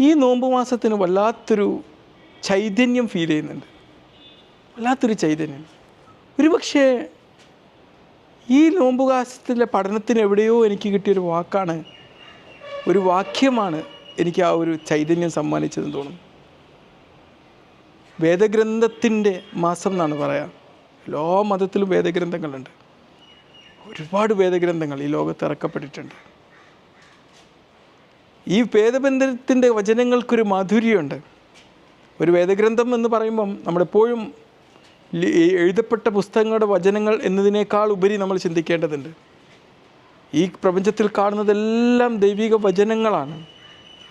ഈ നോമ്പ് മാസത്തിന് വല്ലാത്തൊരു ചൈതന്യം ഫീൽ ചെയ്യുന്നുണ്ട്. വല്ലാത്തൊരു ചൈതന്യം. ഒരുപക്ഷേ ഈ നോമ്പുകാസത്തിലെ പഠനത്തിന് എവിടെയോ എനിക്ക് കിട്ടിയൊരു വാക്കാണ് ഒരു വാക്യമാണ് എനിക്ക് ആ ഒരു ചൈതന്യം സമ്മാനിച്ചതെന്ന് തോന്നുന്നു. വേദഗ്രന്ഥത്തിന്റെ മാസം എന്നാണ് പറയാം. എല്ലാ മതത്തിലും വേദഗ്രന്ഥങ്ങളുണ്ട്. ഒരുപാട് വേദഗ്രന്ഥങ്ങൾ ഈ ലോകത്ത് ഇറക്കപ്പെട്ടിട്ടുണ്ട്. ഈ വേദബന്ധത്തിന്റെ വചനങ്ങൾക്കൊരു മാധുര്യമുണ്ട്. ഒരു വേദഗ്രന്ഥം എന്ന് പറയുമ്പം നമ്മളെപ്പോഴും എഴുതപ്പെട്ട പുസ്തകങ്ങളുടെ വചനങ്ങൾ എന്നതിനേക്കാൾ ഉപരി നമ്മൾ ചിന്തിക്കേണ്ടതുണ്ട്. ഈ പ്രപഞ്ചത്തിൽ കാണുന്നതെല്ലാം ദൈവിക വചനങ്ങളാണ്.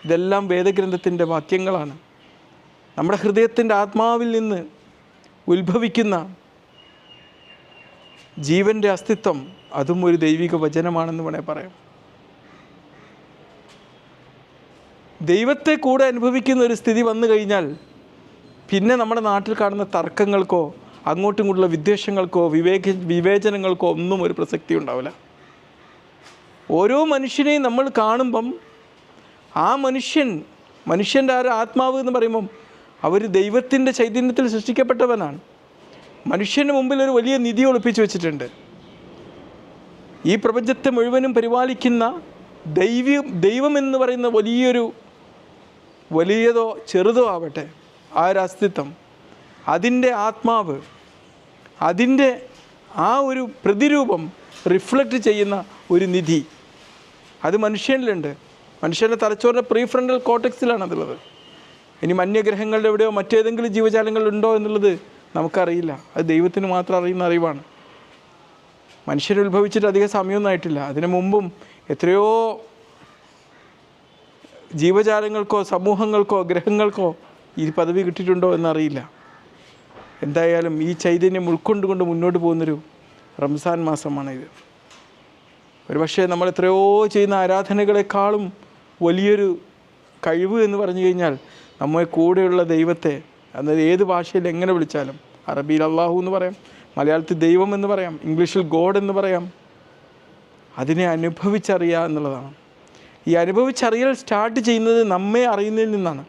ഇതെല്ലാം വേദഗ്രന്ഥത്തിന്റെ വാക്യങ്ങളാണ്. നമ്മുടെ ഹൃദയത്തിന്റെ ആത്മാവിൽ നിന്ന് ഉത്ഭവിക്കുന്ന ജീവന്റെ അസ്തിത്വം അതും ഒരു ദൈവിക വചനമാണെന്ന് വേണേൽ പറയാം. ദൈവത്തെ കൂടെ അനുഭവിക്കുന്ന ഒരു സ്ഥിതി വന്നു കഴിഞ്ഞാൽ പിന്നെ നമ്മുടെ നാട്ടിൽ കാണുന്ന തർക്കങ്ങൾക്കോ അങ്ങോട്ടും ഇങ്ങോട്ടുള്ള വിദ്വേഷങ്ങൾക്കോ വിവേക വിവേചനങ്ങൾക്കോ ഒന്നും ഒരു പ്രസക്തി ഉണ്ടാവില്ല. ഓരോ മനുഷ്യനെയും നമ്മൾ കാണുമ്പം ആ മനുഷ്യൻ മനുഷ്യന്റെ ആ ആത്മാവ് എന്ന് പറയുമ്പം അവർ ദൈവത്തിന്റെ ചൈതന്യത്തിൽ സൃഷ്ടിക്കപ്പെട്ടവനാണ്. മനുഷ്യന് മുമ്പിൽ ഒരു വലിയ നിധി ഒളിപ്പിച്ചു വെച്ചിട്ടുണ്ട്. ഈ പ്രപഞ്ചത്തെ മുഴുവനും പരിപാലിക്കുന്ന ദൈവ ദൈവം എന്ന് പറയുന്ന വലിയൊരു വലിയതോ ചെറുതോ ആവട്ടെ ആ ഒരു അസ്തിത്വം അതിന്റെ ആത്മാവ് അതിന്റെ ആ ഒരു പ്രതിരൂപം റിഫ്ലക്റ്റ് ചെയ്യുന്ന ഒരു നിധി. അത് മനുഷ്യനിലുണ്ട്. മനുഷ്യന്റെ തലച്ചോറിന്റെ പ്രീഫ്രണ്ടൽ കോട്ടക്സിലാണ് അതുള്ളത് ഇനി മന്യഗ്രഹങ്ങളുടെ എവിടെയോ മറ്റേതെങ്കിലും ജീവജാലങ്ങളുണ്ടോ എന്നുള്ളത് നമുക്കറിയില്ല. അത് ദൈവത്തിന് മാത്രം അറിയുന്ന അറിവാണ്. മനുഷ്യരുത്ഭവിച്ചിട്ട് അധികം സമയമൊന്നും ആയിട്ടില്ല. അതിനു മുമ്പും എത്രയോ ജീവജാലങ്ങൾക്കോ സമൂഹങ്ങൾക്കോ ഗ്രഹങ്ങൾക്കോ ഈ പദവി കിട്ടിയിട്ടുണ്ടോ എന്നറിയില്ല. എന്തായാലും ഈ ചൈതന്യം ഉൾക്കൊണ്ടുകൊണ്ട് മുന്നോട്ട് പോകുന്നൊരു റംസാൻ മാസമാണ് ഇത് ഒരുപക്ഷെ നമ്മൾ എത്രയോ ചെയ്യുന്ന ആരാധനകളെക്കാളും വലിയൊരു കഴിവ് എന്ന് പറഞ്ഞു കഴിഞ്ഞാൽ നമ്മെ കൂടെയുള്ള ദൈവത്തെ അതായത് ഏത് ഭാഷയിൽ എങ്ങനെ വിളിച്ചാലും അറബിയിൽ അള്ളാഹു എന്ന് പറയാം മലയാളത്തിൽ ദൈവം എന്ന് പറയാം ഇംഗ്ലീഷിൽ ഗോഡ് എന്ന് പറയാം അതിനെ അനുഭവിച്ചറിയുക എന്നുള്ളതാണ്. ഈ അനുഭവിച്ചറിയൽ സ്റ്റാർട്ട് ചെയ്യുന്നത് നമ്മെ അറിയുന്നതിൽ നിന്നാണ്.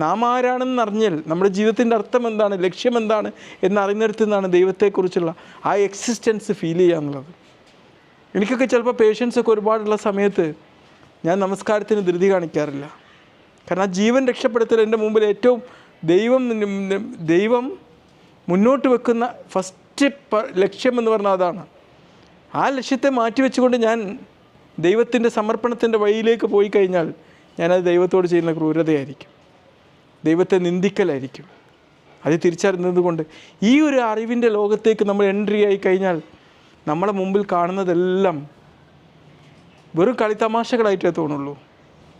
നാം ആരാണെന്ന് അറിഞ്ഞാൽ നമ്മുടെ ജീവിതത്തിന്റെ അർത്ഥം എന്താണ് ലക്ഷ്യം എന്താണ് എന്നറിയുന്നിടത്തു നിന്നാണ് ദൈവത്തെക്കുറിച്ചുള്ള ആ എക്സിസ്റ്റൻസ് ഫീൽ ചെയ്യുക എന്നുള്ളത്. എനിക്കൊക്കെ ചിലപ്പോൾ പേഷ്യൻസൊക്കെ ഒരുപാടുള്ള സമയത്ത് ഞാൻ നമസ്കാരത്തിന് ധൃതി കാണിക്കാറില്ല. കാരണം ആ ജീവൻ രക്ഷപ്പെടുത്തൽ എന്റെ മുമ്പിൽ ഏറ്റവും ദൈവം ദൈവം മുന്നോട്ട് വെക്കുന്ന ഫസ്റ്റ് ലക്ഷ്യം എന്ന് പറഞ്ഞാൽ അതാണ്. ആ ലക്ഷ്യത്തെ മാറ്റിവെച്ചുകൊണ്ട് ഞാൻ ദൈവത്തിന്റെ സമർപ്പണത്തിന്റെ വഴിയിലേക്ക് പോയി കഴിഞ്ഞാൽ ഞാനത് ദൈവത്തോട് ചെയ്യുന്ന ക്രൂരതയായിരിക്കും. ദൈവത്തെ നിന്ദിക്കലായിരിക്കും. അത് തിരിച്ചറിഞ്ഞതുകൊണ്ട് ഈ ഒരു അറിവിന്റെ ലോകത്തേക്ക് നമ്മൾ എൻട്രി ആയി കഴിഞ്ഞാൽ നമ്മളെ മുമ്പിൽ കാണുന്നതെല്ലാം വെറും കളിത്തമാശകളായിട്ടേ തോന്നുള്ളൂ.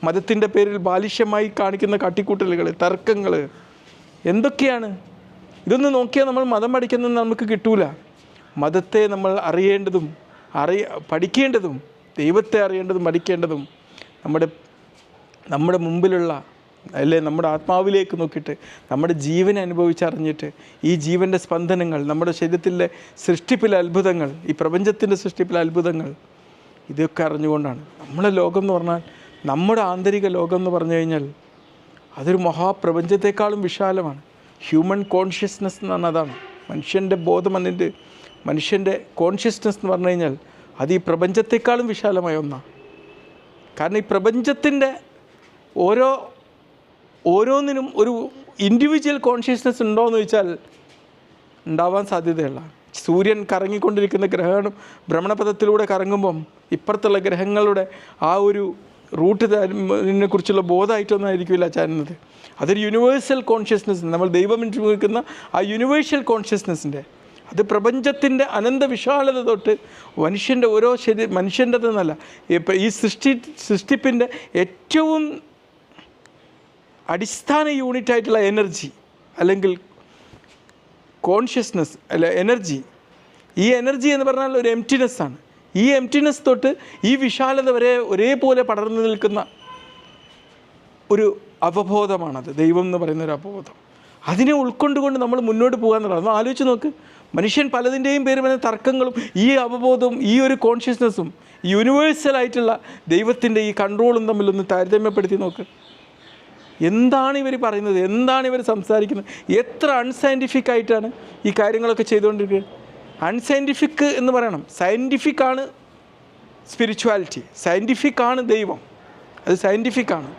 മതത്തിന്റെ പേരിൽ ബാലിഷ്യമായി കാണിക്കുന്ന കാട്ടിക്കൂട്ടലുകൾ തർക്കങ്ങൾ എന്തൊക്കെയാണ്? ഇതൊന്ന് നോക്കിയാൽ നമ്മൾ മതം പഠിക്കുന്നത് നമുക്ക് കിട്ടൂല. മതത്തെ നമ്മൾ അറിയേണ്ടതും അറിയ പഠിക്കേണ്ടതും ദൈവത്തെ അറിയേണ്ടതും മടിക്കേണ്ടതും നമ്മുടെ നമ്മുടെ മുമ്പിലുള്ള അല്ലെ നമ്മുടെ ആത്മാവിലേക്ക് നോക്കിയിട്ട് നമ്മുടെ ജീവനെ അനുഭവിച്ചറിഞ്ഞിട്ട് ഈ ജീവന്റെ സ്പന്ദനങ്ങൾ നമ്മുടെ ശരീരത്തിലെ സൃഷ്ടിപ്പിലെ അത്ഭുതങ്ങൾ ഈ പ്രപഞ്ചത്തിന്റെ സൃഷ്ടിപ്പിലെ അത്ഭുതങ്ങൾ ഇതൊക്കെ അറിഞ്ഞുകൊണ്ടാണ്. നമ്മളെ ലോകം എന്ന് പറഞ്ഞാൽ നമ്മുടെ ആന്തരിക ലോകം എന്ന് പറഞ്ഞു കഴിഞ്ഞാൽ അതൊരു മഹാപ്രപഞ്ചത്തെക്കാളും വിശാലമാണ്. ഹ്യൂമൻ കോൺഷ്യസ്നെസ് എന്നാണ് അതാണ്. മനുഷ്യന്റെ ബോധം അതിന്റെ മനുഷ്യന്റെ കോൺഷ്യസ്നെസ് എന്ന് പറഞ്ഞു കഴിഞ്ഞാൽ അത് ഈ പ്രപഞ്ചത്തെക്കാളും വിശാലമായ ഒന്നാണ് കാരണം ഈ പ്രപഞ്ചത്തിന്റെ ഓരോ ഓരോന്നിനും ഒരു ഇൻഡിവിജ്വൽ കോൺഷ്യസ്നസ് ഉണ്ടോ എന്ന് ചോദിച്ചാൽ ഉണ്ടാവാൻ സാധ്യതയുള്ള. സൂര്യൻ കറങ്ങിക്കൊണ്ടിരിക്കുന്ന ഗ്രഹണം ഭ്രമണപഥത്തിലൂടെ കറങ്ങുമ്പം ഇപ്പുറത്തുള്ള ഗ്രഹങ്ങളുടെ ആ ഒരു റൂട്ട് ഇതിനെ കുറിച്ചുള്ള ബോധമായിട്ടൊന്നും ആയിരിക്കില്ല ചാരുന്നത്. അതൊരു യൂണിവേഴ്സൽ കോൺഷ്യസ്നസ് നമ്മൾ ദൈവം നിൽക്കുന്ന ആ യൂണിവേഴ്സൽ കോൺഷ്യസ്നെസ്സിന്റെ അത് പ്രപഞ്ചത്തിന്റെ അനന്ത വിശാലത തൊട്ട് മനുഷ്യന്റെ ഓരോ ശരീര മനുഷ്യന്റെതെന്നല്ല ഇപ്പം ഈ സൃഷ്ടി സൃഷ്ടിപ്പിന്റെ ഏറ്റവും അടിസ്ഥാന യൂണിറ്റ് ആയിട്ടുള്ള എനർജി അല്ലെങ്കിൽ കോൺഷ്യസ്നസ് അല്ല എനർജി. ഈ എനർജി എന്ന് പറഞ്ഞാൽ ഒരു എംറ്റിനെസ് ആണ്. ഈ എംറ്റിനെസ് തൊട്ട് ഈ വിശാലത വരെ ഒരേപോലെ പടർന്നു നിൽക്കുന്ന ഒരു അവബോധമാണത്. ദൈവം എന്ന് പറയുന്ന ഒരു അവബോധം. അതിനെ ഉൾക്കൊണ്ടുകൊണ്ട് നമ്മൾ മുന്നോട്ട് പോകുക എന്നുള്ളത് ഒന്ന് ആലോചിച്ച് നോക്ക്. മനുഷ്യൻ പലതിന്റെയും പേര് വരുന്ന തർക്കങ്ങളും ഈ അവബോധവും ഈ ഒരു കോൺഷ്യസ്നെസ്സും യൂണിവേഴ്സലായിട്ടുള്ള ദൈവത്തിന്റെ ഈ കൺട്രോളും തമ്മിലൊന്ന് താരതമ്യപ്പെടുത്തി നോക്ക്. എന്താണ് ഇവർ പറയുന്നത്? എന്താണ് ഇവർ സംസാരിക്കുന്നത്? എത്ര അൺസയന്റിഫിക് ആയിട്ടാണ് ഈ കാര്യങ്ങളൊക്കെ ചെയ്തുകൊണ്ടിരിക്കുന്നത്? അൺസയന്റിഫിക് എന്ന് പറയണം. സയന്റിഫിക് ആണ് സ്പിരിച്വാലിറ്റി സയന്റിഫിക് ആണ് ദൈവം. അത് സയന്റിഫിക് ആണ്.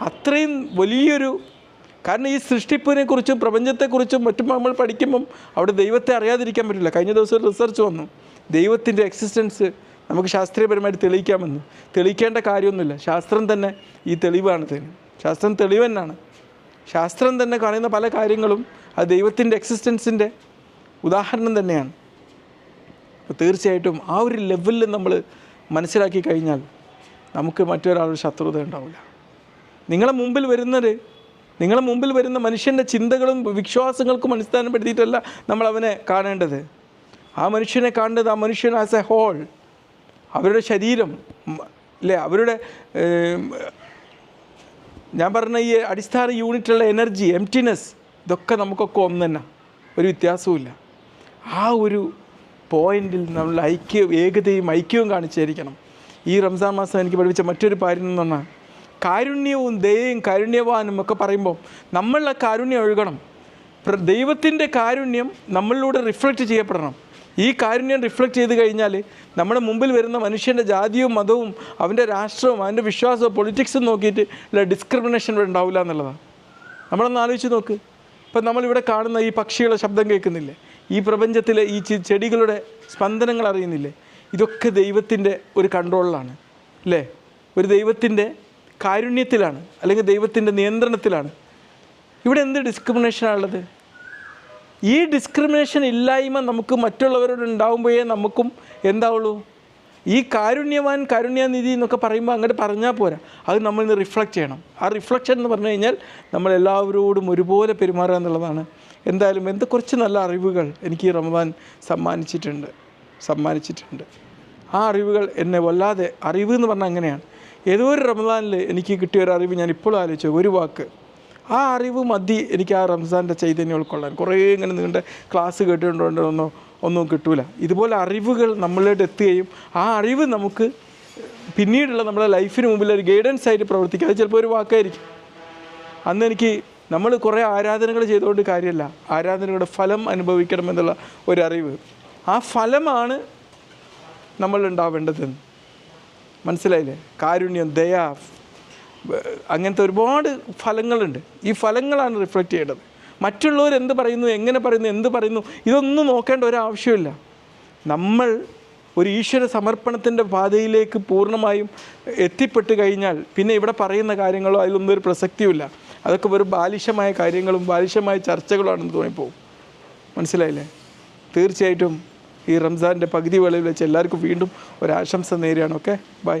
അത്രയും വലിയൊരു കാരണം ഈ സൃഷ്ടിപ്പിനെ കുറിച്ചും പ്രപഞ്ചത്തെക്കുറിച്ചും മറ്റും നമ്മൾ പഠിക്കുമ്പം അവിടെ ദൈവത്തെ അറിയാതിരിക്കാൻ പറ്റില്ല. കഴിഞ്ഞ ദിവസം ഒരു റിസർച്ച് വന്നു. ദൈവത്തിന്റെ എക്സിസ്റ്റൻസ് നമുക്ക് ശാസ്ത്രീയപരമായിട്ട് തെളിയിക്കാമെന്ന്. തെളിയിക്കേണ്ട കാര്യമൊന്നുമില്ല. ശാസ്ത്രം തന്നെ ഈ തെളിവാണ് തന്നെ ശാസ്ത്രം തെളിവ് തന്നെയാണ്. ശാസ്ത്രം തന്നെ കാണുന്ന പല കാര്യങ്ങളും അത് ദൈവത്തിന്റെ എക്സിസ്റ്റൻസിന്റെ ഉദാഹരണം തന്നെയാണ്. തീർച്ചയായിട്ടും ആ ഒരു ലെവലിൽ നമ്മൾ മനസ്സിലാക്കി കഴിഞ്ഞാൽ നമുക്ക് മറ്റൊരാളുടെ ശത്രുത ഉണ്ടാവില്ല. നിങ്ങളെ മുമ്പിൽ വരുന്നത് നിങ്ങളെ മുമ്പിൽ വരുന്ന മനുഷ്യന്റെ ചിന്തകളും വിശ്വാസങ്ങൾക്കും അടിസ്ഥാനപ്പെടുത്തിയിട്ടല്ല നമ്മൾ അവനെ കാണേണ്ടത്. ആ മനുഷ്യനെ കാണേണ്ടത് ആ മനുഷ്യൻ ആസ് എ ഹോൾ അവരുടെ ശരീരം അല്ലേ അവരുടെ ഞാൻ പറഞ്ഞ ഈ അടിസ്ഥാന യൂണിറ്റുള്ള എനർജി എംറ്റിനെസ് ഇതൊക്കെ നമുക്കൊക്കെ ഒന്ന് തന്നെ. ഒരു വ്യത്യാസവുമില്ല. ആ ഒരു പോയിന്റിൽ നമ്മൾ ഐക്യം ഏകതയും ഐക്യവും കാണിച്ചായിരിക്കണം ഈ റംസാൻ മാസം എനിക്ക് പഠിപ്പിച്ച മറ്റൊരു കാര്യം എന്ന് പറഞ്ഞാൽ കാരുണ്യവും ദയയും കാരുണ്യവാനും ഒക്കെ പറയുമ്പോൾ നമ്മളുടെ കാരുണ്യം ഒഴുകണം. ദൈവത്തിന്റെ കാരുണ്യം നമ്മളിലൂടെ റിഫ്ലക്റ്റ് ചെയ്യപ്പെടണം. ഈ കാരുണ്യം റിഫ്ലക്റ്റ് ചെയ്ത് കഴിഞ്ഞാൽ നമ്മുടെ മുമ്പിൽ വരുന്ന മനുഷ്യന്റെ ജാതിയും മതവും അവന്റെ രാഷ്ട്രവും അവന്റെ വിശ്വാസവും പൊളിറ്റിക്സും നോക്കിയിട്ട് ഇല്ല ഡിസ്ക്രിമിനേഷൻ ഉണ്ടാവില്ല എന്നുള്ളതാണ് നമ്മളൊന്ന് ആലോചിച്ച് നോക്ക്. ഇപ്പം നമ്മളിവിടെ കാണുന്ന ഈ പക്ഷികളെ ശബ്ദം കേൾക്കുന്നില്ലേ? ഈ പ്രപഞ്ചത്തിലെ ഈ ചെടികളുടെ സ്പന്ദനങ്ങൾ അറിയുന്നില്ലേ? ഇതൊക്കെ ദൈവത്തിന്റെ ഒരു കൺട്രോളിലാണ് അല്ലേ? ഒരു ദൈവത്തിന്റെ കാരുണ്യത്തിലാണ് അല്ലെങ്കിൽ ദൈവത്തിന്റെ നിയന്ത്രണത്തിലാണ്. ഇവിടെ എന്ത് ഡിസ്ക്രിമിനേഷനാണുള്ളത് ഈ ഡിസ്ക്രിമിനേഷൻ ഇല്ലായ്മ നമുക്ക് മറ്റുള്ളവരോട് ഉണ്ടാകുമ്പോഴേ നമുക്കും എന്താവുള്ളൂ? ഈ കാരുണ്യവാൻ കാരുണ്യനിധി എന്നൊക്കെ പറയുമ്പോൾ അങ്ങോട്ട് പറഞ്ഞാൽ പോരാ. അത് നമ്മൾ ഇന്ന് റിഫ്ലക്റ്റ് ചെയ്യണം. ആ റിഫ്ലക്ഷൻ എന്ന് പറഞ്ഞു കഴിഞ്ഞാൽ നമ്മൾ എല്ലാവരോടും ഒരുപോലെ പെരുമാറുക എന്നുള്ളതാണ്. എന്തായാലും എന്ത് കുറച്ച് നല്ല അറിവുകൾ എനിക്ക് ഈ റമദാൻ സമ്മാനിച്ചിട്ടുണ്ട്. സമ്മാനിച്ചിട്ടുണ്ട്. ആ അറിവുകൾ എന്നെ വല്ലാതെ അറിവ് എന്ന് പറഞ്ഞാൽ അങ്ങനെയാണ്. ഏതോ ഒരു റമദാനിൽ എനിക്ക് കിട്ടിയ ഒരു അറിവ് ഞാൻ ഇപ്പോഴും ആലോചിച്ചു ഒരു വാക്ക്. ആ അറിവ് മതി എനിക്ക് ആ റംസാന്റെ ചൈതന്യം ഉൾക്കൊള്ളാൻ. കുറേ ഇങ്ങനെ നീണ്ട ക്ലാസ് കേട്ടുകൊണ്ടോ ഒന്നും കിട്ടൂല. ഇതുപോലെ അറിവുകൾ നമ്മളിലോട്ട് എത്തുകയും ആ അറിവ് നമുക്ക് പിന്നീടുള്ള നമ്മുടെ ലൈഫിന് മുമ്പിൽ ഒരു ഗൈഡൻസ് ആയിട്ട് പ്രവർത്തിക്കുക അത് ചിലപ്പോൾ ഒരു വാക്കായിരിക്കും. അന്ന് എനിക്ക് നമ്മൾ കുറേ ആരാധനകൾ ചെയ്തുകൊണ്ട് കാര്യമല്ല. ആരാധനകളുടെ ഫലം അനുഭവിക്കണം എന്നുള്ള ഒരു അറിവ്. ആ ഫലമാണ് നമ്മൾ ഉണ്ടാവേണ്ടതെന്ന്. മനസ്സിലായില്ലേ? കാരുണ്യം ദയ അങ്ങനത്തെ ഒരുപാട് ഫലങ്ങളുണ്ട്. ഈ ഫലങ്ങളാണ് റിഫ്ലക്റ്റ് ചെയ്യേണ്ടത്. മറ്റുള്ളവർ എന്ത് പറയുന്നു എങ്ങനെ പറയുന്നു എന്ത് പറയുന്നു ഇതൊന്നും നോക്കേണ്ട ഒരാവശ്യമില്ല നമ്മൾ ഒരു ഈശ്വര സമർപ്പണത്തിന്റെ പാതയിലേക്ക് പൂർണമായും എത്തിപ്പെട്ട് കഴിഞ്ഞാൽ പിന്നെ ഇവിടെ പറയുന്ന കാര്യങ്ങളോ അതിലൊന്നും ഒരു പ്രസക്തിയുമില്ല. അതൊക്കെ വെറും ബാലിശമായ കാര്യങ്ങളും ബാലിശമായ ചർച്ചകളുമാണെന്ന് തോന്നിപ്പോവും. മനസ്സിലായില്ലേ? തീർച്ചയായിട്ടും ഈ റംസാന്റെ പകുതി വേളയിൽ വെച്ച് എല്ലാവർക്കും വീണ്ടും ഒരാശംസ നേരെയാണ് ഓക്കെ ബൈ